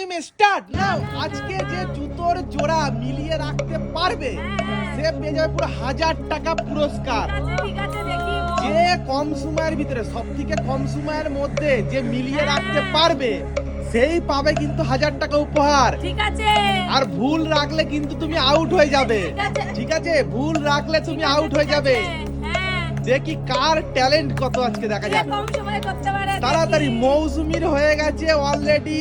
Time start now আজকে যে জুতোর জোড়া মিলিয়ে রাখতে পারবে সে পেয়ে যাবে পুরো হাজার টাকা পুরস্কার। যে কম সময়ের ভিতরে সব থেকে কম সময়ের মধ্যে যে মিলিয়ে রাখতে পারবে সেই পাবে কিন্তু হাজার টাকা উপহার। ঠিক আছে। আর ভুল রাখলে কিন্তু তুমি আউট হয়ে যাবে। ঠিক আছে। ভুল রাখলে তুমি আউট হয়ে যাবে। হ্যাঁ দেখি কার ট্যালেন্ট কত আজকে দেখা যাক। কম সময়ে করতে পারে। তাড়াতাড়ি মৌসুমির হয়ে গেছে অলরেডি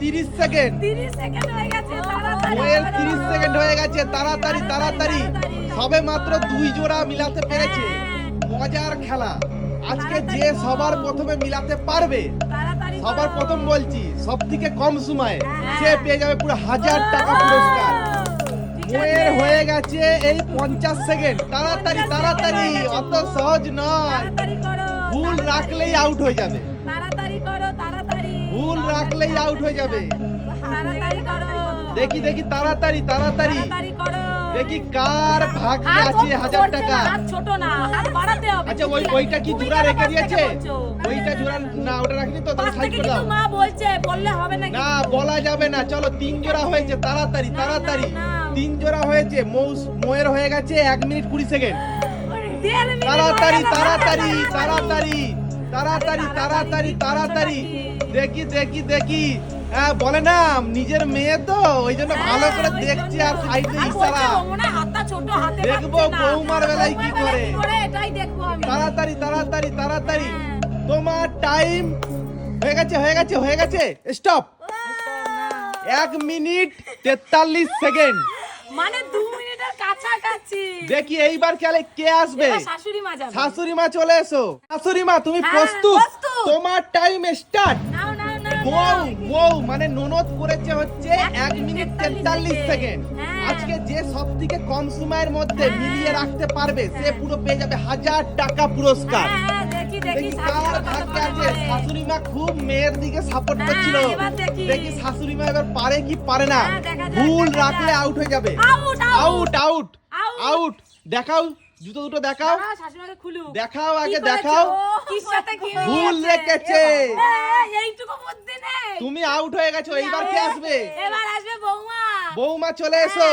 তিরিশ সেকেন্ড 30 সেকেন্ড হয়ে গেছে তাড়াতাড়ি। মোয়ের করো। তিরিশ সেকেন্ড হয়ে গেছে তাড়াতাড়ি তাড়াতাড়ি। সবে মাত্র দুই জোড়া মিলাতে পেরেছে। মজার খেলা। আজকে যে সবার প্রথমে মিলাতে পারবে সবার প্রথম বলছি সব থেকে কম সময়ে হ্যাঁ। সে পেয়ে যাবে পুরো হাজার টাকা পুরস্কার। গেছে এই পঞ্চাশ সেকেন্ড। তাড়াতাড়ি তাড়াতাড়ি অত সহজ নয়। ভুল রাখলেই আউট হয়ে যাবে। ভুল রাখলেই আউট হয়ে যাবে। দেখি দেখি তাড়াতাড়ি তাড়াতাড়ি। দেখি কার ভাগ্যে আছে হাজার টাকা। ছোট না হাত বাড়াতে হবে। আচ্ছা ওই ওইটা কি জোড়া রেখে দিয়েছে? ওইটা জোড়া না ওটা রাখিনি তো তাহলে সাইড করে দাও। মা বলছে বললে হবে না না বলা যাবে না চলো তিন জোড়া হয়েছে তাড়াতাড়ি তাড়াতাড়ি। না। তিন জোড়া হয়েছে মৌস মোয়ের হয়ে গেছে এক মিনিট কুড়ি সেকেন্ড। তাড়াতাড়ি তাড়াতাড়ি তাড়াতাড়ি তাড়াতাড়ি তাড়াতাড়ি তাড়াতাড়ি। দেখি দেখি দেখি। হ্যাঁ বলে না নিজের মেয়ে তো ওই জন্য ভালো করে হ্যাঁ, দেখছি আর। সাইডে ইশারা হয় দেখব। বৌমার বেলায় কি করে। তাড়াতাড়ি তাড়াতাড়ি তাড়াতাড়ি। হ্যাঁ। তোমার টাইম হয়ে গেছে হয়ে গেছে হয়ে গেছে। স্টপ এক মিনিট তেতাল্লিশ সেকেন্ড। মানে 2 মিনিটের কাছাকাছি। দেখি এইবার খেলে কে আসবে? শাশুড়ি মা যাবে। শাশুড়ি মা চলে এসো। শাশুড়ি মা তুমি হ্যাঁ, প্রস্তুত। তোমার টাইম স্টার্ট নাও নাও নাও। মানে ননদ করেছে হচ্ছে এক এক মিনিট মিনিট তেতাল্লিশ তেতাল্লিশ সেকেন্ড হ্যাঁ। আজকে যে সব থেকে কম সময়ের মধ্যে। মিলিয়ে রাখতে পারবে সে পুরো পেয়ে যাবে হাজার টাকা পুরস্কার। হ্যাঁ, হ্যাঁ, দেখি দেখি দেখি শাশুড়ি কার ভাগ্যে আছে। শাশুড়ি মা খুব মেয়ের দিকে সাপোর্ট হ্যাঁ, করছিল। দেখি। দেখি শাশুড়ি মা এবার পারে কি পারে না। ভুল রাখলে আউট হয়ে যাবে। আউট আউট আউট দেখাও জুতো দুটো দেখাও। দেখাও আগে দেখাও। ভুল রেখেছে। তুমি আউট হয়ে গেছো এইবার কে আসবে? এবার আসবে বৌমা। বৌমা চলে এসো।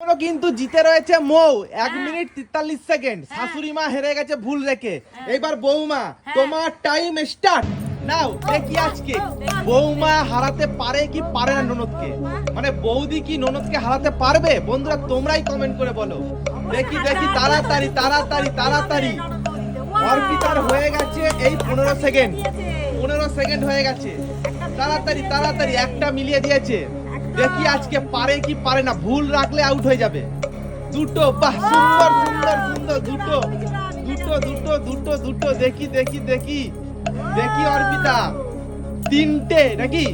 হ্যাঁ। কিন্তু জিতে রয়েছে মৌ। এক মিনিট তেতাল্লিশ সেকেন্ড। শাশুড়ি মা হেরে গেছে ভুল রেখে। এবার বৌমা তোমার টাইম স্টার্ট নাও দেখি আজকে। বৌমা হারাতে পারে কি পারে না ননদকে? মানে বৌদি কি ননদকে হারাতে পারবে? বন্ধুরা তোমরাই কমেন্ট করে বলো। দেখি দেখি তাড়াতাড়ি তাড়াতাড়ি তাড়াতাড়ি অর্পিতার হয়ে গেছে এই পনেরো সেকেন্ড। পনেরো সেকেন্ড হয়ে গেছে। তাড়াতাড়ি তাড়াতাড়ি একটা মিলিয়ে দিয়েছে। দেখি আজকে পারে কি পারে না ভুল রাখলে আউট হয়ে যাবে। দুটো বাহ সুন্দর সুন্দর সুন্দর দুটো দুটো দুটো দুটো দুটো দেখি দেখি দেখি দেখি অর্পিতা। তিনটে নাকি?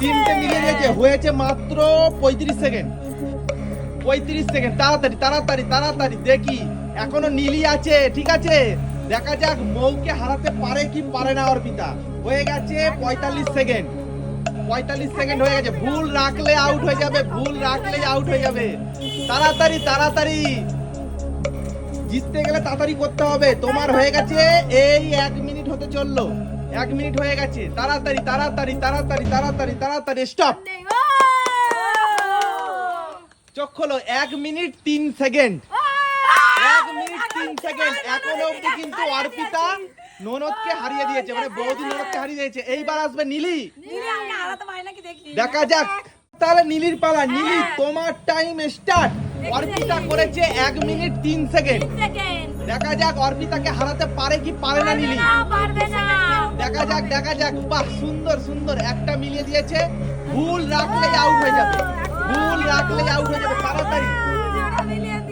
তিনটে। মিলিয়ে দিয়েছে হয়েছে মাত্র পঁয়ত্রিশ সেকেন্ড। পঁয়ত্রিশ সেকেন্ড তাড়াতাড়ি তাড়াতাড়ি তাড়াতাড়ি দেখি। এখনও নীলি আছে ঠিক আছে? দেখা যাক মৌকে হারাতে পারে কি পারে না অর্পিতা। হয়ে গেছে পঁয়তাল্লিশ সেকেন্ড। পঁয়তাল্লিশ সেকেন্ড হয়ে গেছে। ভুল রাখলে আউট হয়ে যাবে, ভুল রাখলে আউট হয়ে যাবে। তাড়াতাড়ি তাড়াতাড়ি। জিততে গেলে তাড়াতাড়ি করতে হবে। তোমার হয়ে গেছে, এই এক মিনিট হতে চলল। এক মিনিট হয়ে গেছে। তাড়াতাড়ি তাড়াতাড়ি তাড়াতাড়ি তাড়াতাড়ি তাড়াতাড়ি স্টপ চোখ খোলো, এক মিনিট তিন সেকেন্ড এক মিনিট তিন সেকেন্ড এখনও অব্দি কিন্তু অর্পিতা ননদকে হারিয়ে দিয়েছে। মানে বৌদি ননদকে হারিয়ে দিয়েছে। এইবার আসবে নীলি দেখা। যাক। তাহলে নীলির পালা। নীলি তোমার টাইম স্টার্ট অর্পিতা করেছে এক মিনিট তিন সেকেন্ড দেখা যাক অর্পিতাকে হারাতে পারে কি পারে না নীলি। দেখা যাক দেখা যাক। বাহ সুন্দর সুন্দর। একটা মিলিয়ে দিয়েছে। ভুল রাখলেই আউট হয়ে যাবে। ভুল রাখলেই আউট হয়ে যাবে। তাড়াতাড়ি।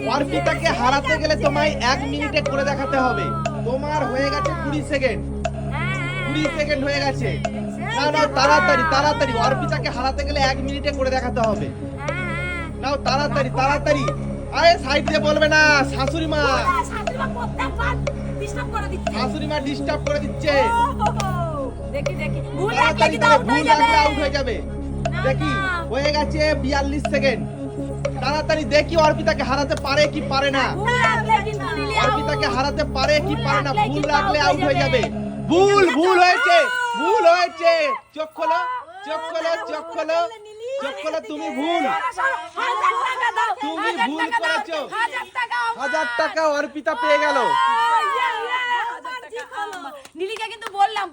অর্পিতাকে হারাতে গেলে তোমায় এক মিনিটে করে দেখাতে হবে। তোমার হয়ে গেছে কুড়ি সেকেন্ড কুড়ি সেকেন্ড হয়ে গেছে। না না তাড়াতাড়ি তাড়াতাড়ি। অর্পিতাকে হারাতে গেলে এক মিনিটে করে দেখাতে হবে। নাও তাড়াতাড়ি তাড়াতাড়ি। আরে সাইড দিয়ে বলবে না শাশুড়ি মা। শাশুড়ি মা ডিস্টার্ব করে দিচ্ছে। দেখি দেখি ভুল রাখলে আউট হয়ে যাবে। দেখি হয়ে গেছে বিয়াল্লিশ সেকেন্ড তাড়াতাড়ি দেখি অর্পিতাকে হারাতে পারে কি পারে না। অর্পিতাকে হারাতে পারে কি পারে না ভুল রাখলে আউট হয়ে যাবে। ভুল ভুল হয়েছে ভুল হয়েছে। চোখ খোলো চোখ খোলো চোখ খোলো চোখ খোলো তুমি ভুল। তুমি ভুল করেছ। হাজার টাকা অর্পিতা পেয়ে গেল। নীলিকা কিন্তু বললাম